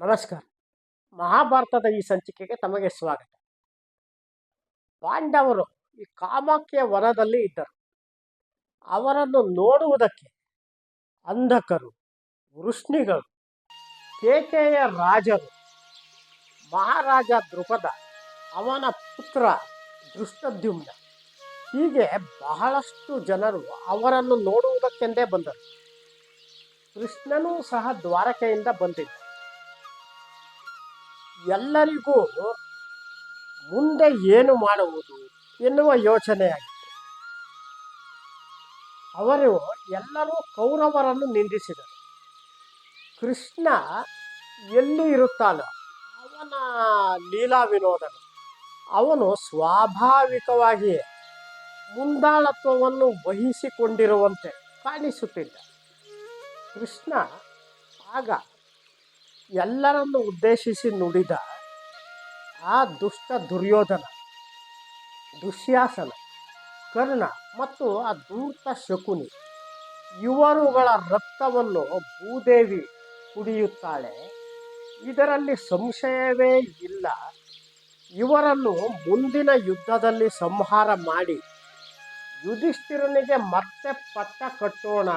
ನಮಸ್ಕಾರ. ಮಹಾಭಾರತದ ಈ ಸಂಚಿಕೆಗೆ ತಮಗೆ ಸ್ವಾಗತ. ಪಾಂಡವರು ಈ ಕಾಮಾಖ್ಯ ವನದಲ್ಲಿ ಇದ್ದರು. ಅವರನ್ನು ನೋಡುವುದಕ್ಕೆ ಅಂಧಕರು, ವೃಷ್ಣಿಗಳು, ಕೇಕೆಯ ರಾಜರು, ಮಹಾರಾಜ ದೃಪದ ಅವನ ಪುತ್ರ ದೃಷ್ಟದ್ಯುಮ್ನ. ಹೀಗೆ ಬಹಳಷ್ಟು ಜನರು ಅವರನ್ನು ನೋಡುವುದಕ್ಕೆಂದೇ ಬಂದರು. ಕೃಷ್ಣನೂ ಸಹ ದ್ವಾರಕೆಯಿಂದ ಬಂದಿದ್ದ. ಎಲ್ಲರಿಗೂ ಮುಂದೆ ಏನು ಮಾಡುವುದು ಎನ್ನುವ ಯೋಚನೆಯಾಗಿತ್ತು ಅವರು ಎಲ್ಲರೂ ಕೌರವರನ್ನು ನಿಂದಿಸಿದರು. ಕೃಷ್ಣ ಎಲ್ಲಿ ಇರುತ್ತಾನೋ ಅವನ ಲೀಲಾ ವಿನೋದನು ಅವನು ಸ್ವಾಭಾವಿಕವಾಗಿಯೇ ಮುಂದಾಳತ್ವವನ್ನು ವಹಿಸಿಕೊಂಡಿರುವಂತೆ ಕಾಣಿಸುತ್ತಿದ್ದ ಕೃಷ್ಣ ಆಗ ಎಲ್ಲರನ್ನು ಉದ್ದೇಶಿಸಿ ನುಡಿದ ಆ ದುಷ್ಟ ದುರ್ಯೋಧನ, ದುಶ್ಯಾಸನ, ಕರ್ಣ ಮತ್ತು ಆ ಧೂರ್ತ ಶಕುನಿ, ಇವರುಗಳ ರಕ್ತವನ್ನು ಭೂದೇವಿ ಕುಡಿಯುತ್ತಾಳೆ. ಇದರಲ್ಲಿ ಸಂಶಯವೇ ಇಲ್ಲ. ಇವರನ್ನು ಮುಂದಿನ ಯುದ್ಧದಲ್ಲಿ ಸಂಹಾರ ಮಾಡಿ ಯುಧಿಷ್ಠಿರನಿಗೆ ಮತ್ತೆ ಪಟ್ಟ ಕಟ್ಟೋಣ.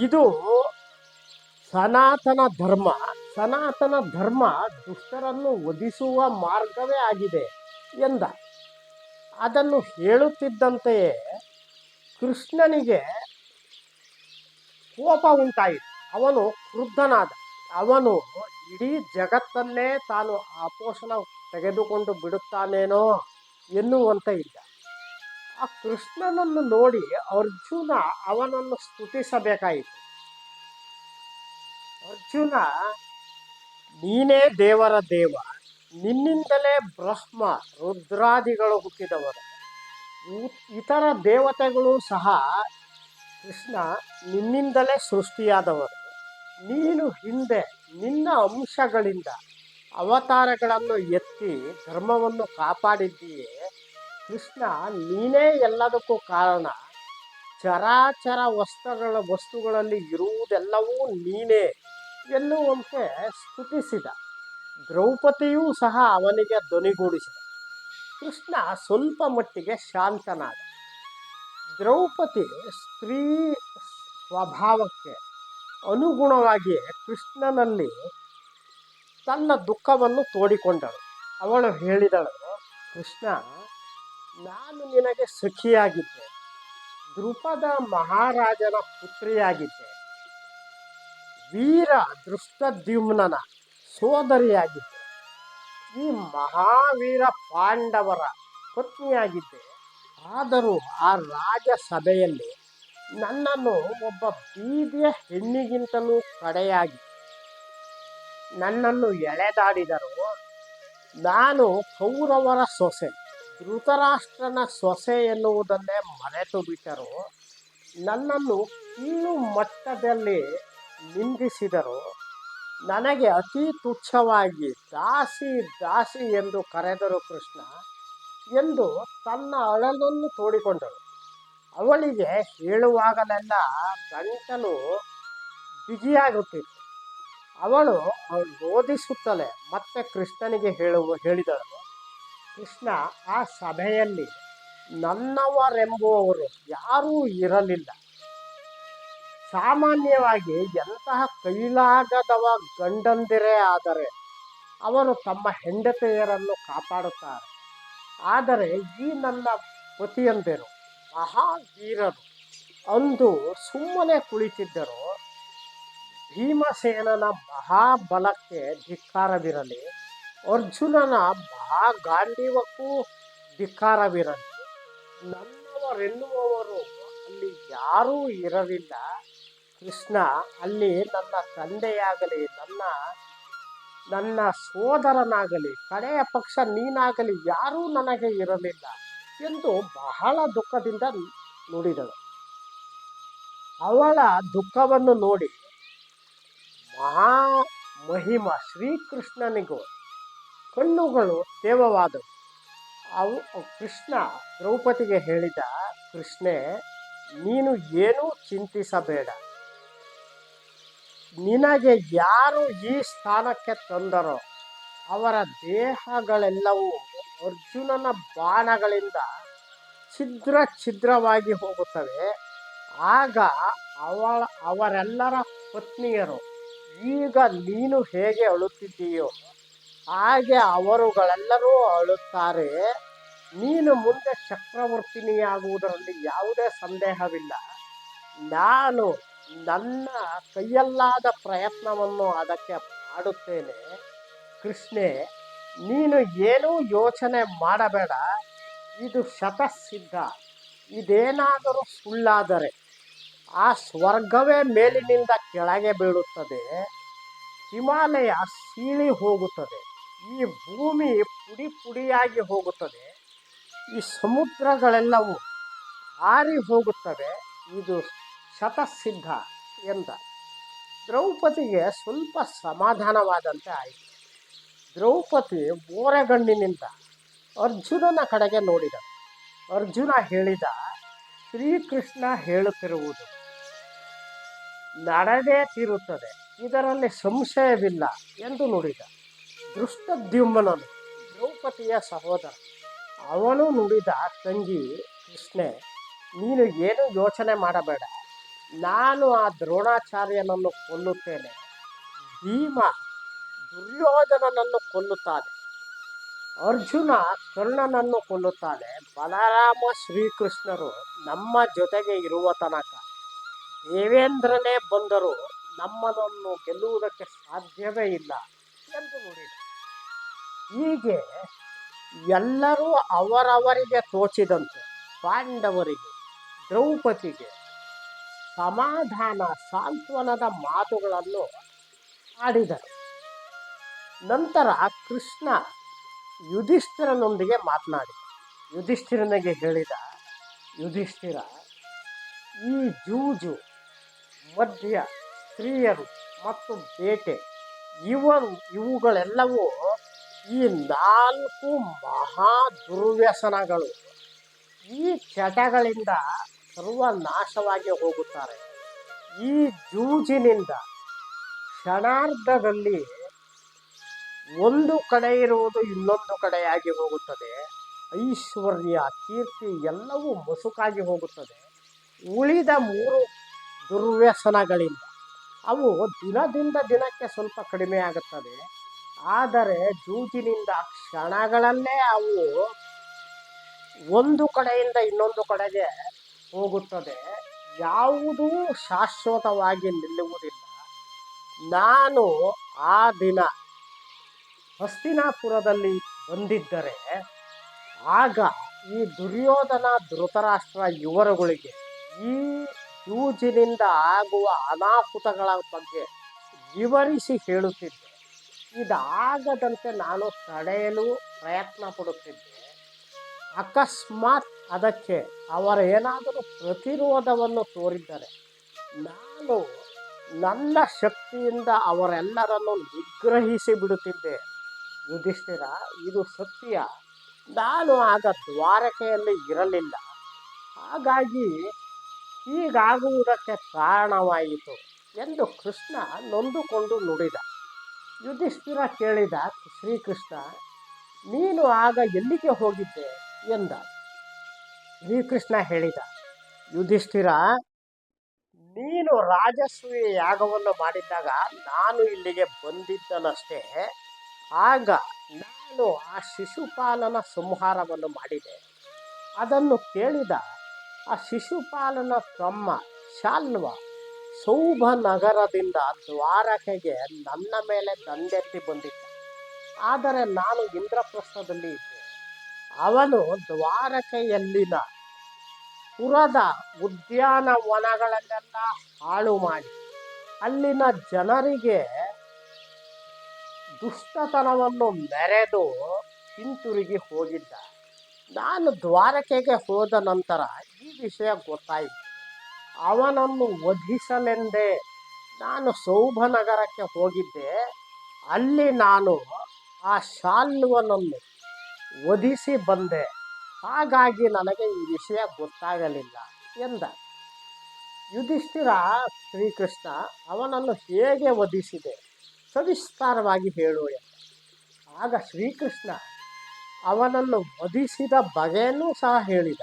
ಇದು ಸನಾತನ ಧರ್ಮ ಸನಾತನ ಧರ್ಮ ದುಷ್ಟರನ್ನು ವಧಿಸುವ ಮಾರ್ಗವೇ ಆಗಿದೆ ಎಂದ. ಅದನ್ನು ಹೇಳುತ್ತಿದ್ದಂತೆಯೇ ಕೃಷ್ಣನಿಗೆ ಕೋಪ ಉಂಟಾಯಿತು. ಅವನು ಕ್ರುದ್ಧನಾದ ಅವನು ಇಡೀ ಜಗತ್ತನ್ನೇ ತಾನು ಆಪೋಷಣ ತೆಗೆದುಕೊಂಡು ಬಿಡುತ್ತಾನೇನೋ ಎನ್ನುವಂತೆ ಇದ್ದ. ಆ ಕೃಷ್ಣನನ್ನು ನೋಡಿ ಅರ್ಜುನ ಅವನನ್ನು ಸ್ತುತಿಸಬೇಕಾಯಿತು. ಅರ್ಜುನ, ನೀನೇ ದೇವರ ದೇವ, ನಿನ್ನಿಂದಲೇ ಬ್ರಹ್ಮ, ರುದ್ರಾದಿಗಳು ಹುಟ್ಟಿದವರು. ಇತರ ದೇವತೆಗಳು ಸಹ ಕೃಷ್ಣ ನಿನ್ನಿಂದಲೇ ಸೃಷ್ಟಿಯಾದವರು. ನೀನು ಹಿಂದೆ ನಿನ್ನ ಅಂಶಗಳಿಂದ ಅವತಾರಗಳನ್ನು ಎತ್ತಿ ಧರ್ಮವನ್ನು ಕಾಪಾಡಿದ್ದೀಯೇ. ಕೃಷ್ಣ, ನೀನೇ ಎಲ್ಲದಕ್ಕೂ ಕಾರಣ. ಚರಾಚರ ವಸ್ತುಗಳ ವಸ್ತುಗಳಲ್ಲಿ ಇರುವುದೆಲ್ಲವೂ ನೀನೇ. ಎನ್ನುವಂತೆ ಸ್ತುತಿಸಿದ. ದ್ರೌಪದಿಯೂ ಸಹ ಅವನಿಗೆ ಧ್ವನಿಗೂಡಿಸಿದ. ಕೃಷ್ಣ ಸ್ವಲ್ಪ ಮಟ್ಟಿಗೆ ಶಾಂತನಾದ. ದ್ರೌಪದಿ ಸ್ತ್ರೀ ಸ್ವಭಾವಕ್ಕೆ ಅನುಗುಣವಾಗಿ ಕೃಷ್ಣನಲ್ಲಿ ತನ್ನ ದುಃಖವನ್ನು ತೋಡಿಕೊಂಡಳು. ಅವಳು ಹೇಳಿದಳು, ಕೃಷ್ಣ, ನಾನು ನಿನಗೆ ಸಖಿಯಾಗಿದ್ದೆ. ದೃಪದ ಮಹಾರಾಜನ ಪುತ್ರಿಯಾಗಿದ್ದೆ. ವೀರ ದೃಷ್ಟದ್ಯುಮ್ನನ ಸೋದರಿಯಾಗಿದ್ದೆ. ಈ ಮಹಾವೀರ ಪಾಂಡವರ ಪತ್ನಿಯಾಗಿದ್ದೆ. ಆದರೂ ಆ ರಾಜಸಭೆಯಲ್ಲಿ ನನ್ನನ್ನು ಒಬ್ಬ ಬೀದಿಯ ಹೆಣ್ಣಿಗಿಂತಲೂ ಕಡೆಯಾಗಿ ನನ್ನನ್ನು ಎಳೆದಾಡಿದರು. ನಾನು ಕೌರವರ ಸೊಸೆ, ಧೃತರಾಷ್ಟ್ರನ ಸೊಸೆ ಎನ್ನುವುದನ್ನೇ ಮರೆತು ಬಿಟ್ಟರು ನನ್ನನ್ನು ಕೀಳು ಮಟ್ಟದಲ್ಲಿ ನಿಂದಿಸಿದರು. ನನಗೆ ಅತಿ ತುಚ್ಛವಾಗಿ ದಾಸಿ ದಾಸಿ ಎಂದು ಕರೆದರು ಕೃಷ್ಣ ಎಂದು ತನ್ನ ಅಳಲನ್ನು ತೋಡಿಕೊಂಡರು ಅವಳಿಗೆ ಹೇಳುವಾಗಲೆಲ್ಲ ಗಂಟಲು ಬಿಗಿಯಾಗುತ್ತಿತ್ತು. ಅವಳು ಅವಳು ಮತ್ತೆ ಕೃಷ್ಣನಿಗೆ ಹೇಳುವ ಹೇಳಿದಳು, ಕೃಷ್ಣ, ಆ ಸಭೆಯಲ್ಲಿ ನನ್ನವರೆಂಬುವವರು ಯಾರೂ ಇರಲಿಲ್ಲ. ಸಾಮಾನ್ಯವಾಗಿ ಎಂತಹ ಕೈಲಾಗದವ ಗಂಡಂದಿರೇ ಆದರೆ ಅವರು ತಮ್ಮ ಹೆಂಡತಿಯರನ್ನು ಕಾಪಾಡುತ್ತಾರೆ. ಆದರೆ ಈ ನನ್ನ ಪತಿಯಂದಿರು ಮಹಾವೀರರು ಅಂದು ಸುಮ್ಮನೆ ಕುಳಿತಿದ್ದರು. ಭೀಮಸೇನನ ಮಹಾಬಲಕ್ಕೆ ಧಿಕ್ಕಾರವಿರಲಿ, ಅರ್ಜುನನ ಮಹಾಗಾಂಡೀವಕ್ಕೂ ಧಿಕ್ಕಾರವಿರಲಿ, ನನ್ನವರೆನ್ನುವವರು ಅಲ್ಲಿ ಯಾರೂ ಇರಲಿಲ್ಲ. ಕೃಷ್ಣ, ಅಲ್ಲಿ ನನ್ನ ತಂದೆಯಾಗಲಿ, ನನ್ನ ನನ್ನ ಸೋದರನಾಗಲಿ, ಕಡೆಯ ಪಕ್ಷ ನೀನಾಗಲಿ, ಯಾರೂ ನನಗೆ ಇರಲಿಲ್ಲ ಎಂದು ಬಹಳ ದುಃಖದಿಂದ ನುಡಿದಳು. ಅವಳ ದುಃಖವನ್ನು ನೋಡಿ ಮಹಾ ಮಹಿಮ ಶ್ರೀಕೃಷ್ಣನಿಗೂ ಕಣ್ಣುಗಳು ತೇವವಾದವು. ಅವು, ಕೃಷ್ಣ ದ್ರೌಪದಿಗೆ ಹೇಳಿದ ಕೃಷ್ಣೆ, ನೀನು ಏನೂ ಚಿಂತಿಸಬೇಡ. ನಿನಗೆ ಯಾರು ಈ ಸ್ಥಾನಕ್ಕೆ ತಂದರೋ ಅವರ ದೇಹಗಳೆಲ್ಲವೂ ಅರ್ಜುನನ ಬಾಣಗಳಿಂದ ಛಿದ್ರ ಛಿದ್ರವಾಗಿ ಹೋಗುತ್ತವೆ. ಆಗ ಅವಳ, ಅವರೆಲ್ಲರ ಪತ್ನಿಯರು, ಈಗ ನೀನು ಹೇಗೆ ಅಳುತ್ತಿದ್ದೀಯೋ, ಹಾಗೆ ಅವರುಗಳೆಲ್ಲರೂ ಅಳುತ್ತಾರೆ. ನೀನು ಮುಂದೆ ಚಕ್ರವರ್ತಿನಿಯಾಗುವುದರಲ್ಲಿ ಯಾವುದೇ ಸಂದೇಹವಿಲ್ಲ. ನಾನು ನನ್ನ ಕೈಯಲ್ಲಾದ ಪ್ರಯತ್ನವನ್ನು ಅದಕ್ಕೆ ಮಾಡುತ್ತೇನೆ. ಕೃಷ್ಣೆ, ನೀನು ಏನೂ ಯೋಚನೆ ಮಾಡಬೇಡ. ಇದು ಶತಸಿದ್ಧ. ಇದೇನಾದರೂ ಸುಳ್ಳಾದರೆ ಆ ಸ್ವರ್ಗವೇ ಮೇಲಿನಿಂದ ಕೆಳಗೆ ಬೀಳುತ್ತದೆ. ಹಿಮಾಲಯ ಸೀಳಿ ಹೋಗುತ್ತದೆ. ಈ ಭೂಮಿ ಪುಡಿ ಪುಡಿಯಾಗಿ ಹೋಗುತ್ತದೆ. ಈ ಸಮುದ್ರಗಳೆಲ್ಲವೂ ಹಾರಿ ಹೋಗುತ್ತವೆ. ಇದು ಶತಸಿದ್ಧ ಎಂದ. ದ್ರೌಪದಿಗೆ ಸ್ವಲ್ಪ ಸಮಾಧಾನವಾದಂತೆ ಆಯಿತು. ದ್ರೌಪದಿ ಬೋರೆಗಣ್ಣಿನಿಂದ ಅರ್ಜುನನ ಕಡೆಗೆ ನೋಡಿದ ಅರ್ಜುನ ಹೇಳಿದ, ಶ್ರೀಕೃಷ್ಣ ಹೇಳುತ್ತಿರುವುದು ನಡೆದೇ ತೀರುತ್ತದೆ, ಇದರಲ್ಲಿ ಸಂಶಯವಿಲ್ಲ ಎಂದು ನುಡಿದ. ದೃಷ್ಟದ್ಯುಮ್ನನು, ದ್ರೌಪದಿಯ ಸಹೋದರ, ಅವನು ನುಡಿದ ತಂಗಿ ಕೃಷ್ಣೆ, ನೀನು ಏನು ಯೋಚನೆ ಮಾಡಬೇಡ. ನಾನು ಆ ದ್ರೋಣಾಚಾರ್ಯನನ್ನು ಕೊಲ್ಲುತ್ತೇನೆ. ಭೀಮ ದುರ್ಯೋಧನನನ್ನು ಕೊಲ್ಲುತ್ತಾನೆ. ಅರ್ಜುನ ಕರ್ಣನನ್ನು ಕೊಲ್ಲುತ್ತಾನೆ. ಬಲರಾಮ ಶ್ರೀಕೃಷ್ಣರು ನಮ್ಮ ಜೊತೆಗೆ ಇರುವ ತನಕ ದೇವೇಂದ್ರನೇ ಬಂದರೂ ನಮ್ಮನನ್ನು ಗೆಲ್ಲುವುದಕ್ಕೆ ಸಾಧ್ಯವೇ ಇಲ್ಲ ಎಂದು ನುಡಿದ ಹೀಗೆ ಎಲ್ಲರೂ ಅವರವರಿಗೆ ತೋಚಿದಂತೆ ಪಾಂಡವರಿಗೆ, ದ್ರೌಪದಿಗೆ ಸಮಾಧಾನ, ಸಾಂತ್ವನದ ಮಾತುಗಳನ್ನು ಆಡಿದರು. ನಂತರ ಕೃಷ್ಣ ಯುಧಿಷ್ಠಿರನೊಂದಿಗೆ ಮಾತನಾಡಿದ. ಯುಧಿಷ್ಠಿರನಿಗೆ ಹೇಳಿದ, ಯುಧಿಷ್ಠಿರ, ಈ ಜೂಜು ಮಧ್ಯ ಸ್ತ್ರೀಯರು ಮತ್ತು ಬೇಟೆ, ಇವರು, ಇವುಗಳೆಲ್ಲವೂ ಈ ನಾಲ್ಕು ಮಹಾ ದುರ್ವ್ಯಸನಗಳು ಈ ಚಟಗಳಿಂದ ಸರ್ವನಾಶವಾಗಿ ಹೋಗುತ್ತಾರೆ. ಈ ಜೂಜಿನಿಂದ ಕ್ಷಣಾರ್ಧದಲ್ಲಿ ಒಂದು ಕಡೆ ಇರುವುದು ಇನ್ನೊಂದು ಕಡೆಯಾಗಿ ಹೋಗುತ್ತದೆ. ಐಶ್ವರ್ಯ, ಕೀರ್ತಿ ಎಲ್ಲವೂ ಮಸುಕಾಗಿ ಹೋಗುತ್ತದೆ. ಉಳಿದ ಮೂರು ದುರ್ವ್ಯಸನಗಳಿಂದ ಅವು ದಿನದಿಂದ ದಿನಕ್ಕೆ ಸ್ವಲ್ಪ ಕಡಿಮೆ ಆಗುತ್ತದೆ. ಆದರೆ ಜೂಜಿನಿಂದ ಕ್ಷಣಗಳಲ್ಲೇ ಅವು ಒಂದು ಕಡೆಯಿಂದ ಇನ್ನೊಂದು ಕಡೆಗೆ ಹೋಗುತ್ತದೆ. ಯಾವುದೂ ಶಾಶ್ವತವಾಗಿ ನಿಲ್ಲುವುದಿಲ್ಲ. ನಾನು ಆ ದಿನ ಹಸ್ತಿನಾಪುರದಲ್ಲಿ ಬಂದಿದ್ದರೆ ಆಗ ಈ ದುರ್ಯೋಧನ ಧೃತರಾಷ್ಟ್ರ ಇವರುಗಳಿಗೆ ಈ ಸೂಜಿನಿಂದ ಆಗುವ ಅನಾಹುತಗಳ ಬಗ್ಗೆ ವಿವರಿಸಿ ಹೇಳುತ್ತಿದ್ದೆ. ಇದಾಗದಂತೆ ನಾನು ತಡೆಯಲು ಪ್ರಯತ್ನ ಪಡುತ್ತಿದ್ದೆ ಅಕಸ್ಮಾತ್ ಅದಕ್ಕೆ ಅವರೇನಾದರೂ ಪ್ರತಿರೋಧವನ್ನು ತೋರಿದ್ದರೆ. ನಾನು ನನ್ನ ಶಕ್ತಿಯಿಂದ ಅವರೆಲ್ಲರನ್ನು ನಿಗ್ರಹಿಸಿ ಬಿಡುತ್ತಿದ್ದೆ. ಯುಧಿಷ್ಠಿರ, ಇದು ಸತ್ಯ. ನಾನು ಆಗ ದ್ವಾರಕೆಯಲ್ಲಿ ಇರಲಿಲ್ಲ. ಹಾಗಾಗಿ ಹೀಗಾಗುವುದಕ್ಕೆ ಕಾರಣವಾಯಿತು ಎಂದು ಕೃಷ್ಣ ನೊಂದುಕೊಂಡು ನುಡಿದ. ಯುಧಿಷ್ಠಿರ ಕೇಳಿದ, ಶ್ರೀಕೃಷ್ಣ, ನೀನು ಆಗ ಎಲ್ಲಿಗೆ ಹೋಗಿದ್ದೆ? ಎಂದ. ಶ್ರೀಕೃಷ್ಣ ಹೇಳಿದ, ಯುಧಿಷ್ಠಿರ, ನೀನು ರಾಜಸ್ವಿ ಯಾಗವನ್ನು ಮಾಡಿದ್ದಾಗ ನಾನು ಇಲ್ಲಿಗೆ ಬಂದಿದ್ದನಷ್ಟೇ. ಆಗ ನಾನು ಆ ಶಿಶುಪಾಲನ ಸಂಹಾರವನ್ನು ಮಾಡಿದೆ. ಅದನ್ನು ಕೇಳಿದ ಆ ಶಿಶುಪಾಲನ ತಮ್ಮ ಶಾಲ್ವ ಸೌಭ ನಗರದಿಂದ ದ್ವಾರಕೆಗೆ ನನ್ನ ಮೇಲೆ ದಂಡೆತ್ತಿ ಬಂದಿದ್ದ ಆದರೆ ನಾನು ಇಂದ್ರಪ್ರಸ್ಥದಲ್ಲಿ ಇದ್ದೆ. ಅವನು ದ್ವಾರಕೆಯಲ್ಲಿನ ಪುರದ ಉದ್ಯಾನವನಗಳನ್ನೆಲ್ಲ ಹಾಳು ಮಾಡಿ ಅಲ್ಲಿನ ಜನರಿಗೆ ದುಷ್ಟತನವನ್ನು ಮೆರೆದು ಹಿಂತಿರುಗಿ ಹೋಗಿದ್ದ ನಾನು ದ್ವಾರಕೆಗೆ ಹೋದ ನಂತರ ಈ ವಿಷಯ ಗೊತ್ತಾಯಿತು. ಅವನನ್ನು ವಧಿಸಲೆಂದೇ ನಾನು ಸೌಭನಗರಕ್ಕೆ ಹೋಗಿದ್ದೆ. ಅಲ್ಲಿ ನಾನು ಆ ಶಾಲ್ವನನ್ನು ವಧಿಸಿ ಬಂದೆ. ಹಾಗಾಗಿ ನನಗೆ ಈ ವಿಷಯ ಗೊತ್ತಾಗಲಿಲ್ಲ ಎಂದ. ಯುಧಿಷ್ಠಿರ ಶ್ರೀಕೃಷ್ಣ, ಅವನನ್ನು ಹೇಗೆ ವಧಿಸಿದೆ? ಸವಿಸ್ತಾರವಾಗಿ ಹೇಳು ಎಂದ. ಆಗ ಶ್ರೀಕೃಷ್ಣ ಅವನನ್ನು ವಧಿಸಿದ ಬಗೆಯನ್ನು ಸಹ ಹೇಳಿದ.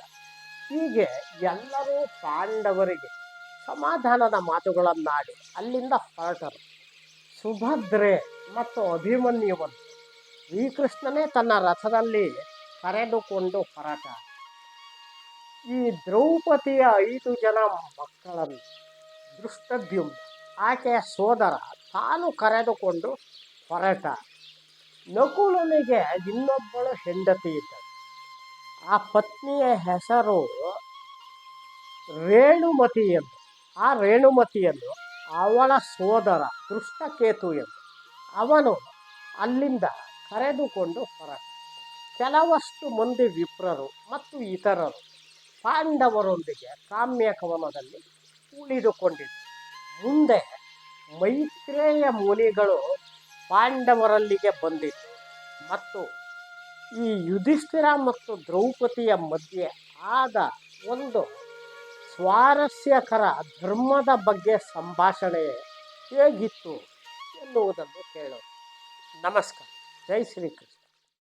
ಹೀಗೆ ಎಲ್ಲರೂ ಪಾಂಡವರಿಗೆ ಸಮಾಧಾನದ ಮಾತುಗಳನ್ನಾಡಿ ಅಲ್ಲಿಂದ ಹೊರಟರು. ಸುಭದ್ರೆ ಮತ್ತು ಅಭಿಮನ್ಯುವನ್ನು ಶ್ರೀಕೃಷ್ಣನೇ ತನ್ನ ರಥದಲ್ಲಿ ಕರೆದುಕೊಂಡು ಹೊರಟ. ಈ ದ್ರೌಪದಿಯ ಐದು ಜನ ಮಕ್ಕಳನ್ನು ದೃಷ್ಟದ್ಯುಮ್ನ, ಆಕೆಯ ಸೋದರ ತಾನು ಕರೆದುಕೊಂಡು ಹೊರಟ. ನಕುಲನಿಗೆ ಇನ್ನೊಬ್ಬಳು ಹೆಂಡತಿ ಇದ್ದಳು. ಆ ಪತ್ನಿಯ ಹೆಸರು ರೇಣುಮತಿ ಎಂದು. ಆ ರೇಣುಮತಿಯನ್ನು ಅವಳ ಸೋದರ ದೃಷ್ಟಕೇತು ಎಂದು. ಅವನು ಅಲ್ಲಿಂದ ಕರೆದುಕೊಂಡು ಹೊರ. ಕೆಲವಷ್ಟು ಮಂದಿ ವಿಪ್ರರು ಮತ್ತು ಇತರರು ಪಾಂಡವರೊಂದಿಗೆ ಕಾಮ್ಯ ಕವನದಲ್ಲಿ ಉಳಿದುಕೊಂಡಿದ್ದರು ಮುಂದೆ ಮೈತ್ರೇಯ ಮುನಿಗಳು ಪಾಂಡವರಲ್ಲಿಗೆ ಬಂದಿತ್ತು ಮತ್ತು ಈ ಯುಧಿಷ್ಠಿರ ಮತ್ತು ದ್ರೌಪದಿಯ ಮಧ್ಯೆ ಆದ ಒಂದು ಸ್ವಾರಸ್ಯಕರ ಧರ್ಮದ ಬಗ್ಗೆ ಸಂಭಾಷಣೆ ಹೇಗಿತ್ತು ಎನ್ನುವುದನ್ನು ಕೇಳೋಣ. ನಮಸ್ಕಾರ. ಜೈ ಶ್ರೀಕೃಷ್ಣ